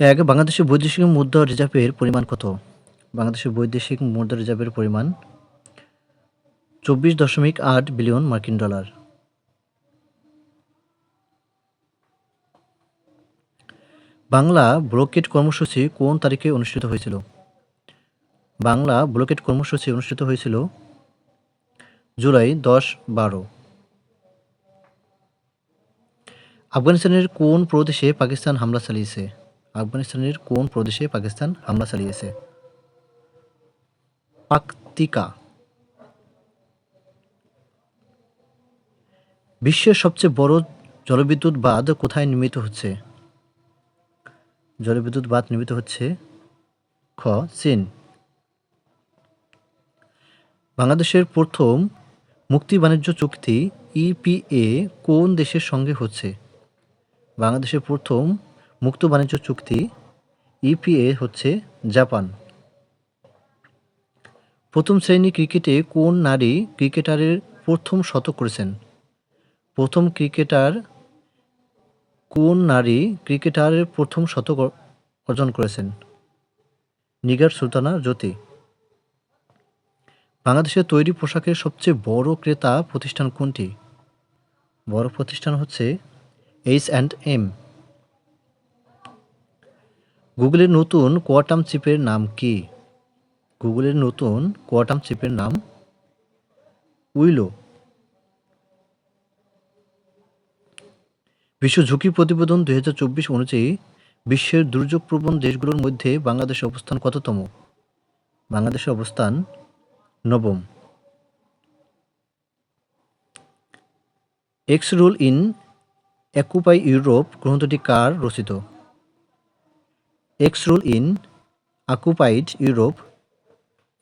এক বাংলাদেশের বৈদেশিক মুদ্রা রিজার্ভের পরিমাণ কত? বাংলাদেশের বৈদেশিক মুদ্রা রিজার্ভের পরিমাণ চব্বিশ দশমিক আট বিলিয়ন মার্কিন ডলার। বাংলা ব্লকেট কর্মসূচি কোন তারিখে অনুষ্ঠিত হয়েছিল? বাংলা ব্লকেট কর্মসূচি অনুষ্ঠিত হয়েছিল জুলাই দশ বারো। আফগানিস্তানের কোন প্রদেশে পাকিস্তান হামলা চালিয়েছে? আফগানিস্তানের কোন প্রদেশে পাকিস্তান হামলা চালিয়েছে? পাকতিকা বিশ্বের সবচেয়ে বড় জলবিদ্যুৎ বাঁধ কোথায় নির্মিত হচ্ছে? জলবিদ্যুৎ বাঁধ নির্মিত হচ্ছে খ, চীন। বাংলাদেশের প্রথম মুক্তি বাণিজ্য চুক্তি ইপিএ কোন দেশের সঙ্গে হচ্ছে? বাংলাদেশের প্রথম মুক্ত বাণিজ্য চুক্তি, ইপিএ হচ্ছে জাপান। প্রথম শ্রেণি ক্রিকেটে কোন নারী ক্রিকেটারের প্রথম শতক করেছেন? প্রথম ক্রিকেটার কোন নারী ক্রিকেটারের প্রথম শতক অর্জন করেছেন? নিগার সুলতানা জ্যোতি। বাংলাদেশের তৈরি পোশাকের সবচেয়ে বড় ক্রেতা প্রতিষ্ঠান কোনটি? বড় প্রতিষ্ঠান হচ্ছে এইচ অ্যান্ড এম গুগলের নতুন কোয়াটাম চিপের নাম কি? গুগলের নতুন কোয়াটাম চিপের নাম উইলো। বিশ্ব ঝুঁকি প্রতিবেদন দুই হাজার চব্বিশ অনুযায়ী বিশ্বের দুর্যোগপ্রবণ দেশগুলোর মধ্যে বাংলাদেশের অবস্থান কততম? বাংলাদেশের অবস্থান নবম। Axis rule in occupy Europe গ্রন্থটি কার রচিত? Axis rule in occupied Europe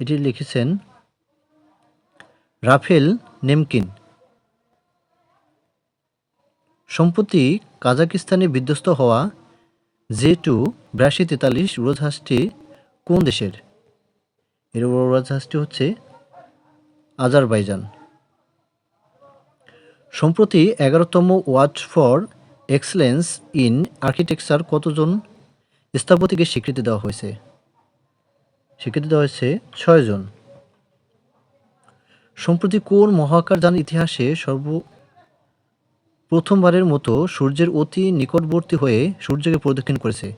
এটি লিখেছেন রাফেল নেমকিন। সম্প্রতি কাজাকিস্তানে বিধ্বস্ত হওয়া জে টু বিরাশি তেতাল্লিশ উড়োজাহাজটি কোন দেশের? এর উড়োজাহাজটি হচ্ছে আজারবাইজান। সম্প্রতি এগারোতম watch for excellence in architecture কতজন স্থপতিকে স্বীকৃতি দেওয়া হয়েছে। স্বীকৃতি দেওয়া হয়েছে ছয়জন সম্প্রতি কোন মহাকাশযান ইতিহাসে সর্ব প্রথমবারের মতো সূর্যের অতি নিকটবর্তী হয়ে সূর্যকে প্রদক্ষিণ করেছে?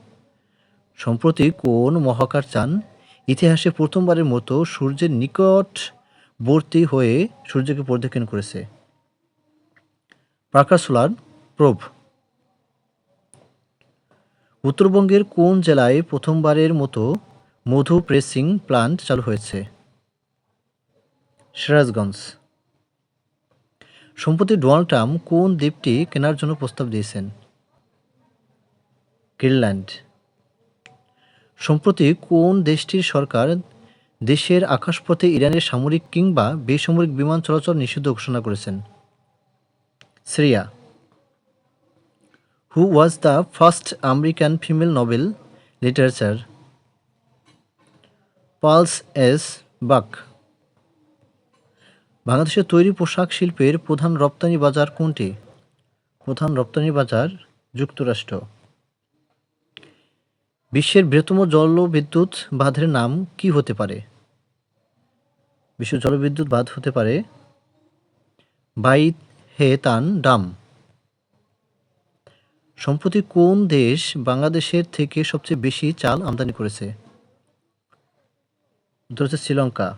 সম্প্রতি কোন মহাকাশযান ইতিহাসে প্রথমবারের মতো সূর্যের নিকটবর্তী হয়ে সূর্যকে প্রদক্ষিণ করেছে? Parker solar probe. উত্তরবঙ্গের কোন জেলায় প্রথমবারের মতো মধু প্রেসিং প্লান্ট চালু হয়েছে? সিরাজগঞ্জ। সম্প্রতি ডোনাল্ড ট্রাম্প কোন দ্বীপটি কেনার জন্য প্রস্তাব দিয়েছেন? গ্রিনল্যান্ড। সম্প্রতি কোন দেশটির সরকার দেশের আকাশপথে ইরানের সামরিক কিংবা বেসামরিক বিমান চলাচল নিষিদ্ধ ঘোষণা করেছেন? Syria. Who was the first American female Nobel literature Pearl S Buck বাংলাদেশের তৈরি পোশাক শিল্পের প্রধান রপ্তানি বাজার কোনটি? প্রধান রপ্তানি বাজার যুক্তরাষ্ট্র। বিশ্বের বৃহত্তম জলবিদ্যুৎ বাঁধের নাম কি হতে পারে? বিশ্ব জলবিদ্যুৎ বাঁধ হতে পারে বাই হে তান ডাম। সম্প্রতি কোন দেশ বাংলাদেশের থেকে সবচেয়ে বেশি চাল আমদানি করেছে? উত্তর হচ্ছে শ্রীলঙ্কা।